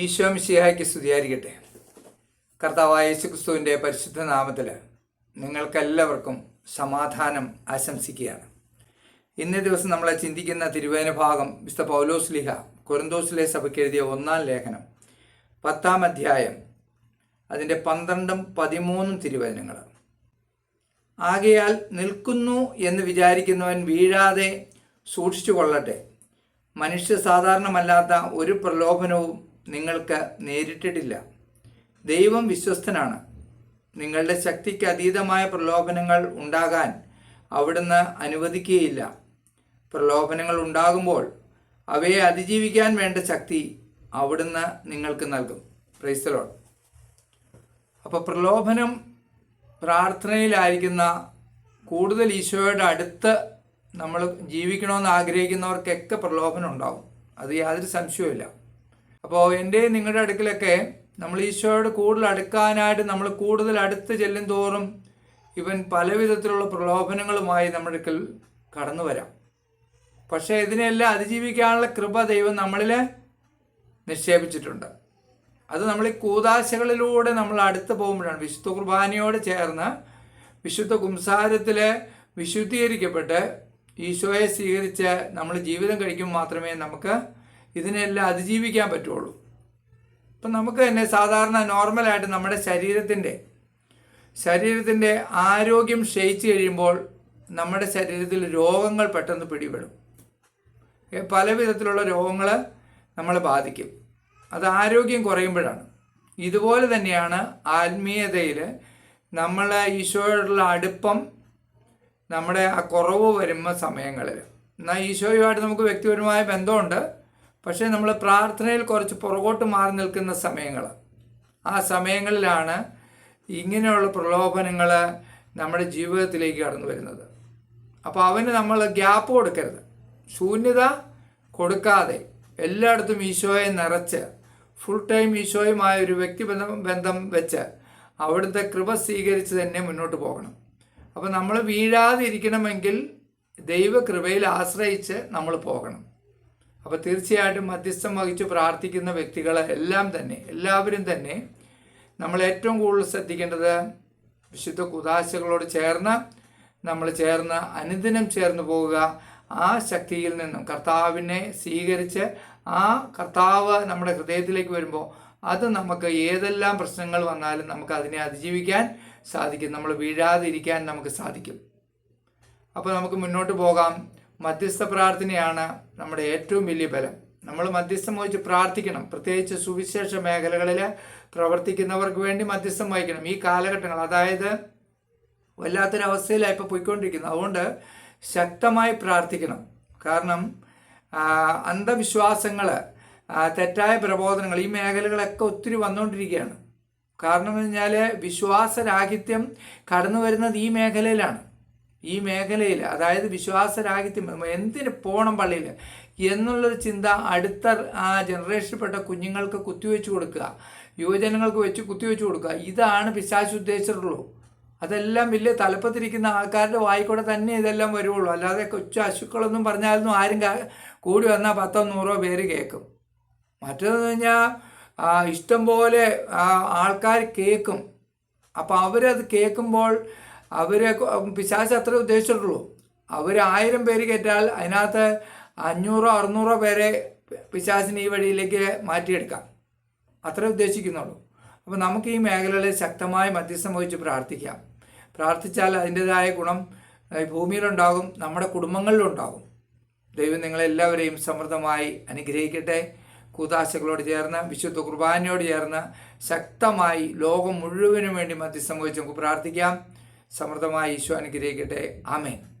ഈശോ മിശിഹായ്ക്ക് സ്തുതിയായിരിക്കട്ടെ. കർത്താവായ യേശുക്രിസ്തുവിന്റെ പരിശുദ്ധ നാമത്തിൽ നിങ്ങൾക്കെല്ലാവർക്കും സമാധാനം ആശംസിക്കുകയാണ്. ഇന്നേ ദിവസം നമ്മളെ ചിന്തിക്കുന്ന തിരുവേന ഭാഗം വിശുദ്ധ പൗലോസ് ലിഹ കൊരന്തോസിലെ സഭയ്ക്ക് എഴുതിയ ഒന്നാം ലേഖനം പത്താം അധ്യായം അതിന്റെ പന്ത്രണ്ടും പതിമൂന്നും തിരുവചനങ്ങൾ ആകയാൽ നിൽക്കുന്നു എന്ന് വിചാരിക്കുന്നവൻ വീഴാതെ സൂക്ഷിച്ചു കൊള്ളട്ടെ മനുഷ്യ സാധാരണമല്ലാത്ത ഒരു പ്രലോഭനവും നിങ്ങൾക്ക് നേരിട്ടിട്ടില്ല. ദൈവം വിശ്വസ്തനാണ്. നിങ്ങളുടെ ശക്തിക്ക് അതീതമായ പ്രലോഭനങ്ങൾ ഉണ്ടാകാൻ അവിടുന്ന് അനുവദിക്കുകയില്ല. പ്രലോഭനങ്ങൾ ഉണ്ടാകുമ്പോൾ അവയെ അതിജീവിക്കാൻ വേണ്ട ശക്തി അവിടുന്ന് നിങ്ങൾക്ക് നൽകും. പ്രൈസലോൺ അപ്പോൾ പ്രലോഭനം പ്രാർത്ഥനയിലായിരിക്കുന്ന കൂടുതൽ ഈശോയുടെ അടുത്ത് നമ്മൾ ജീവിക്കണമെന്ന് ആഗ്രഹിക്കുന്നവർക്കൊക്കെ പ്രലോഭനം ഉണ്ടാകും അത് യാതൊരു സംശയവുമില്ല. അപ്പോൾ എന്റെ നിങ്ങളുടെ അടുക്കലൊക്കെ നമ്മൾ ഈശോയോട് കൂടുതൽ അടുക്കാനായിട്ട് നമ്മൾ കൂടുതൽ അടുത്ത് ചെല്ലും തോറും ഇവൻ പലവിധത്തിലുള്ള പ്രലോഭനങ്ങളുമായി നമ്മുടെ അടുക്കൽ കടന്നു വരാം. പക്ഷേ ഇതിനെല്ലാം അതിജീവിക്കാനുള്ള കൃപ ദൈവം നമ്മളിൽ നിക്ഷേപിച്ചിട്ടുണ്ട്. അത് നമ്മൾ ഈ കൂതാശകളിലൂടെ നമ്മൾ അടുത്ത് പോകുമ്പോഴാണ് വിശുദ്ധ കുർബാനയോട് ചേർന്ന് വിശുദ്ധ കുംസാരത്തിൽ വിശുദ്ധീകരിക്കപ്പെട്ട് ഈശോയെ സ്വീകരിച്ച് നമ്മൾ ജീവിതം കഴിക്കുമ്പോൾ മാത്രമേ നമുക്ക് ഇതിനെല്ലാം അതിജീവിക്കാൻ പറ്റുള്ളൂ. ഇപ്പം നമുക്ക് തന്നെ സാധാരണ നോർമലായിട്ട് നമ്മുടെ ശരീരത്തിന്റെ ശരീരത്തിന്റെ ആരോഗ്യം ക്ഷയിച്ചു കഴിയുമ്പോൾ നമ്മുടെ ശരീരത്തിൽ രോഗങ്ങൾ പെട്ടെന്ന് പിടിപെടും. പല വിധത്തിലുള്ള രോഗങ്ങൾ നമ്മളെ ബാധിക്കും. അത് ആരോഗ്യം കുറയുമ്പോഴാണ്. ഇതുപോലെ തന്നെയാണ് ആത്മീയതയിൽ നമ്മൾ ഈശോയോടുള്ള അടുപ്പം നമ്മുടെ ആ കുറവ് വരുന്ന സമയങ്ങളിൽ എന്നാൽ ഈശോയുമായിട്ട് നമുക്ക് വ്യക്തിപരമായ ബന്ധമുണ്ട്. പക്ഷേ നമ്മൾ പ്രാർത്ഥനയിൽ കുറച്ച് പുറകോട്ട് മാറി നിൽക്കുന്ന സമയങ്ങൾ. ആ സമയങ്ങളിലാണ് ഇങ്ങനെയുള്ള പ്രലോഭനങ്ങൾ നമ്മുടെ ജീവിതത്തിലേക്ക് കടന്നു വരുന്നത്. അപ്പോൾ അവന് നമ്മൾ ഗ്യാപ്പ് കൊടുക്കരുത്. ശൂന്യത കൊടുക്കാതെ എല്ലായിടത്തും ഈശോയെ നിറച്ച് ഫുൾ ടൈം ഈശോയുമായ ഒരു വ്യക്തിബന്ധം ബന്ധം വെച്ച് അവിടുത്തെ കൃപ സ്വീകരിച്ച് തന്നെ മുന്നോട്ട് പോകണം. അപ്പോൾ നമ്മൾ വീഴാതിരിക്കണമെങ്കിൽ ദൈവകൃപയിൽ ആശ്രയിച്ച് നമ്മൾ പോകണം. അപ്പോൾ തീർച്ചയായിട്ടും മധ്യസ്ഥം വഹിച്ച് പ്രാർത്ഥിക്കുന്ന വ്യക്തികളെ എല്ലാം തന്നെ എല്ലാവരും തന്നെ നമ്മൾ ഏറ്റവും കൂടുതൽ ശ്രദ്ധിക്കേണ്ടത് വിശുദ്ധ കുതാശകളോട് ചേർന്ന് നമ്മൾ ചേർന്ന് അനുദിനം ചേർന്ന് പോവുക. ആ ശക്തിയിൽ നിന്നും കർത്താവിനെ സ്വീകരിച്ച് ആ കർത്താവ് നമ്മുടെ ഹൃദയത്തിലേക്ക് വരുമ്പോൾ അത് നമുക്ക് ഏതെല്ലാം പ്രശ്നങ്ങൾ വന്നാലും നമുക്ക് അതിനെ അതിജീവിക്കാൻ സാധിക്കും. നമ്മൾ വീഴാതിരിക്കാൻ നമുക്ക് സാധിക്കും. അപ്പോൾ നമുക്ക് മുന്നോട്ട് പോകാം. മധ്യസ്ഥ പ്രാർത്ഥനയാണ് നമ്മുടെ ഏറ്റവും വലിയ ബലം. നമ്മൾ മധ്യസ്ഥം വഹിച്ച് പ്രാർത്ഥിക്കണം. പ്രത്യേകിച്ച് സുവിശേഷ മേഖലകളിൽ പ്രവർത്തിക്കുന്നവർക്ക് വേണ്ടി മധ്യസ്ഥം വഹിക്കണം. ഈ കാലഘട്ടങ്ങൾ അതായത് വല്ലാത്തൊരവസ്ഥയിലാണ് ഇപ്പോൾ പോയിക്കൊണ്ടിരിക്കുന്നത് അതുകൊണ്ട് ശക്തമായി പ്രാർത്ഥിക്കണം. കാരണം അന്ധവിശ്വാസങ്ങൾ തെറ്റായ പ്രബോധനങ്ങൾ ഈ മേഖലകളൊക്കെ ഒത്തിരി വന്നുകൊണ്ടിരിക്കുകയാണ് കാരണം എന്ന് പറഞ്ഞാൽ വിശ്വാസരാഹിത്യം കടന്നു വരുന്നത് ഈ മേഖലയിലാണ്. ഈ മേഖലയിൽ അതായത് വിശ്വാസരാഹിത്യം എന്തിന് പോകണം പള്ളിയിൽ എന്നുള്ളൊരു ചിന്ത അടുത്ത ആ ജനറേഷനിൽപ്പെട്ട കുഞ്ഞുങ്ങൾക്ക് കുത്തിവെച്ച് കൊടുക്കുക യുവജനങ്ങൾക്ക് വെച്ച് കുത്തിവെച്ച് കൊടുക്കുക. ഇതാണ് പിശാശ് ഉദ്ദേശിച്ചിട്ടുള്ളൂ. അതെല്ലാം വലിയ തലപ്പത്തിരിക്കുന്ന ആൾക്കാരുടെ വായിക്കൂടെ തന്നെ ഇതെല്ലാം വരുള്ളൂ അല്ലാതെ കൊച്ചു അശുക്കളൊന്നും പറഞ്ഞാലൊന്നും ആരും കൂടി വന്നാൽ പത്തോ നൂറോ പേര് കേൾക്കും. മറ്റേതെന്ന് കഴിഞ്ഞാൽ ഇഷ്ടം പോലെ ആൾക്കാർ കേൾക്കും. അപ്പോൾ അവരത് കേൾക്കുമ്പോൾ അവർ പിശാച് അത്ര ഉദ്ദേശിച്ചിട്ടുള്ളൂ. അവർ ആയിരം പേര് കയറ്റാൽ അതിനകത്ത് അഞ്ഞൂറോ അറുന്നൂറോ പേരെ പിശാസിന് ഈ വഴിയിലേക്ക് മാറ്റിയെടുക്കാം. അത്രേ ഉദ്ദേശിക്കുന്നുള്ളൂ. അപ്പോൾ നമുക്ക് ഈ മേഖലകളിൽ ശക്തമായി മധ്യസ്ഥം വഹിച്ച് പ്രാർത്ഥിക്കാം. പ്രാർത്ഥിച്ചാൽ അതിന്റെതായ ഗുണം ഭൂമിയിലുണ്ടാകും നമ്മുടെ കുടുംബങ്ങളിലുണ്ടാകും. ദൈവം നിങ്ങളെല്ലാവരെയും സമൃദ്ധമായി അനുഗ്രഹിക്കട്ടെ. കൂതാശകളോട് ചേർന്ന് വിശുദ്ധ കുർബാനയോട് ചേർന്ന് ശക്തമായി ലോകം മുഴുവനും വേണ്ടി മധ്യസ്ഥം വഹിച്ച് നമുക്ക് പ്രാർത്ഥിക്കാം. സമൃദ്ധമായി ഈശോ അനുഗ്രഹിക്കട്ടെ. ആമേൻ.